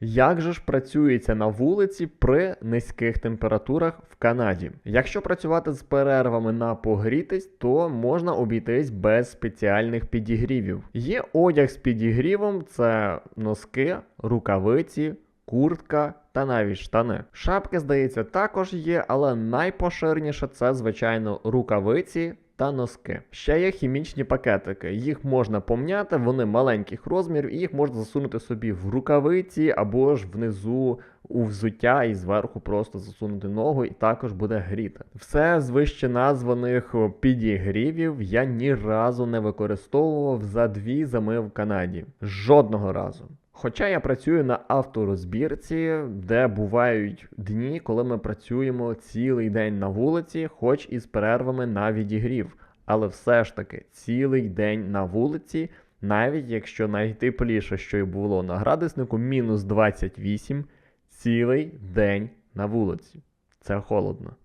Як же ж працюється на вулиці при низьких температурах в Канаді? Якщо працювати з перервами на погрітись, то можна обійтись без спеціальних підігрівів. Є одяг з підігрівом, це носки, рукавиці, куртка та навіть штани. Шапки, здається, також є, але найпоширеніше це, звичайно, рукавиці. Та носки. Ще є хімічні пакетики. Їх можна помняти, вони маленьких розмірів, і їх можна засунути собі в рукавиці або ж внизу у взуття і зверху просто засунути ногу, і також буде гріти. Все з вище названих підігрівів я ні разу не використовував за дві зими в Канаді. Жодного разу. Хоча я працюю на авторозбірці, де бувають дні, коли ми працюємо цілий день на вулиці, хоч і з перервами на відігрів. Але все ж таки цілий день на вулиці, навіть якщо найтепліше, що й було на градуснику, мінус 28, цілий день на вулиці. Це холодно.